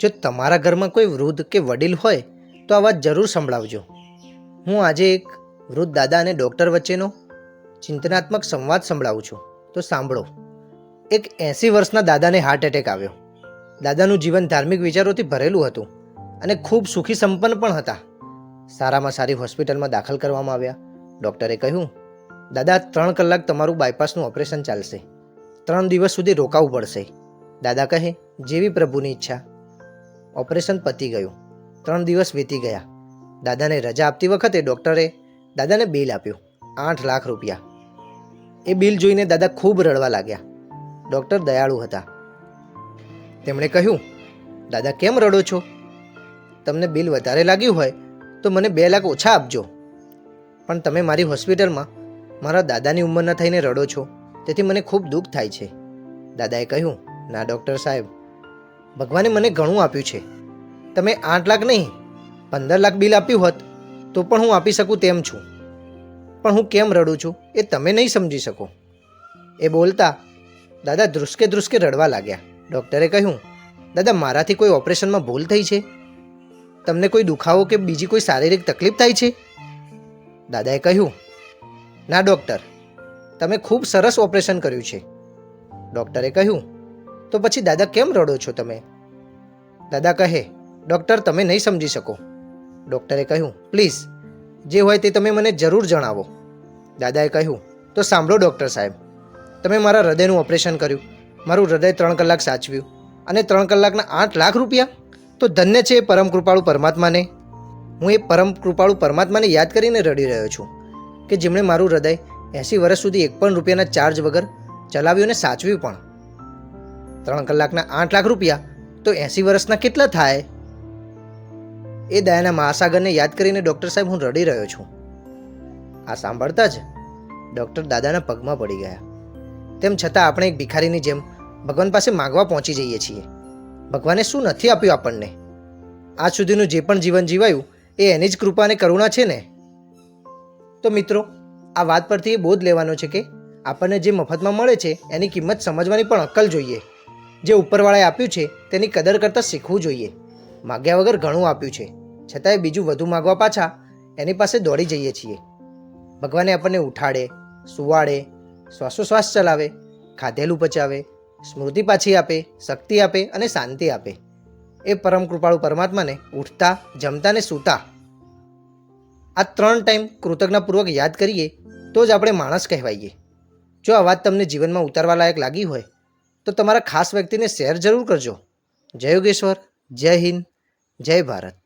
જો તમારા ઘરમાં કોઈ વૃદ્ધ કે વડીલ હોય, તો આ વાત જરૂર સંભળાવજો. હું આજે એક વૃદ્ધ દાદા અને ડૉક્ટર વચ્ચેનો ચિંતનાત્મક સંવાદ સંભળાવું છું. તો સાંભળો. એક એંસી વર્ષના દાદાને હાર્ટ એટેક આવ્યો. દાદાનું જીવન ધાર્મિક વિચારોથી ભરેલું હતું અને ખૂબ સુખી સંપન્ન પણ હતા. સારામાં સારી હોસ્પિટલમાં દાખલ કરવામાં આવ્યા. ડૉક્ટરે કહ્યું, દાદા, ત્રણ કલાક તમારું બાયપાસનું ઓપરેશન ચાલશે. ત્રણ દિવસ સુધી રોકાવું પડશે. દાદા કહે, જેવી પ્રભુની ઈચ્છા. ઓપરેશન પતી ગયું. ત્રણ દિવસ વીતી ગયા. દાદાને રજા આપતી વખતે ડૉક્ટરે દાદાને બિલ આપ્યું, આઠ લાખ રૂપિયા. એ બિલ જોઈને દાદા ખૂબ રડવા લાગ્યા. ડૉક્ટર દયાળુ હતા. તેમણે કહ્યું, દાદા, કેમ રડો છો? તમને બિલ વધારે લાગ્યું હોય તો મને બે લાખ ઓછા આપજો. પણ તમે મારી હોસ્પિટલમાં મારા દાદાની ઉંમરના થઈને રડો છો, તેથી મને ખૂબ દુઃખ થાય છે. દાદાએ કહ્યું, ના, ડૉક્ટર સાહેબ ભગવાને મને ઘણું આપ્યું છે. તમે આઠ લાખ નહીં, પંદર લાખ બિલ આપ્યું હોત, તો પણ હું આપી શકું તેમ છું. પણ હું કેમ રડું છું, એ તમે નહીં સમજી શકો. એ બોલતા દાદા ધ્રુસકે ધ્રુસકે રડવા લાગ્યા. ડૉક્ટરે કહ્યું, દાદા, મારાથી કોઈ ઓપરેશનમાં ભૂલ થઈ છે? તમને કોઈ દુખાવો કે બીજી કોઈ શારીરિક તકલીફ થાય છે? દાદાએ કહ્યું, ના ડૉક્ટર, તમે ખૂબ સરસ ઓપરેશન કર્યું છે. ડૉક્ટરે કહ્યું તો પછી દાદા કેમ રડો છો તમે? દાદા કહે, ડૉક્ટર, તમે નહીં સમજી શકો. ડૉક્ટરે કહ્યું, પ્લીઝ, જે હોય તે તમે મને જરૂર જણાવો. દાદાએ કહ્યું, તો સાંભળો ડૉક્ટર સાહેબ, તમે મારા હૃદયનું ઓપરેશન કર્યું, મારું હૃદય ત્રણ કલાક સાચવ્યું અને ત્રણ કલાકના આઠ લાખ રૂપિયા? તો ધન્ય છે એ પરમ કૃપાળુ પરમાત્માને. હું એ પરમ કૃપાળુ પરમાત્માને યાદ કરીને રડી રહ્યો છું કે જેમણે મારું હૃદય એંસી વર્ષ સુધી એક પણ રૂપિયાના ચાર્જ વગર ચલાવ્યું અને સાચવ્યું પણ. ત્રણ કલાકના આઠ લાખ રૂપિયા. તો એંસી વર્ષના કેટલા થાય? એ દયાના મહાસાગરને યાદ કરીને ડૉક્ટર સાહેબ હું રડી રહ્યો છું. આ સાંભળતા જ ડૉક્ટર દાદાના પગમાં પડી ગયા. તેમ છતાં આપણે એક ભિખારીની જેમ ભગવાન પાસે માગવા પહોંચી જઈએ છીએ. ભગવાને શું નથી આપ્યું આપણને? આજ સુધીનું જે પણ જીવન જીવાયું, એ એની જ કૃપા અને કરુણા છે ને? તો મિત્રો, આ વાત પરથી એ બોધ લેવાનો છે કે આપણને જે મફતમાં મળે છે, એની કિંમત સમજવાની પણ અક્કલ જોઈએ. જે ઉપરવાળાએ આપ્યું છે તેની કદર કરતાં શીખવું જોઈએ. માગ્યા વગર ઘણું આપ્યું છે. છતાંય બીજું વધુ માગવા પાછા એની પાસે દોડી જઈએ છીએ. ભગવાને આપણને ઉઠાડે, સુવાડે, શ્વાસોશ્વાસ ચલાવે, ખાધેલું પચાવે, સ્મૃતિ પાછી આપે, શક્તિ આપે અને શાંતિ આપે. એ પરમ કૃપાળુ પરમાત્માને ઉઠતા, જમતા ને સૂતા. આ ત્રણ ટાઈમ કૃતજ્ઞતાપૂર્વક યાદ કરીએ તો જ આપણે માણસ કહેવાઈએ. જો આ વાત તમને જીવનમાં ઉતારવા લાયક લાગી હોય તો તમારા ખાસ વ્યક્તિને શેર જરૂર કરજો. જય યોગેશ્વર જય હિન્દ જય ભારત.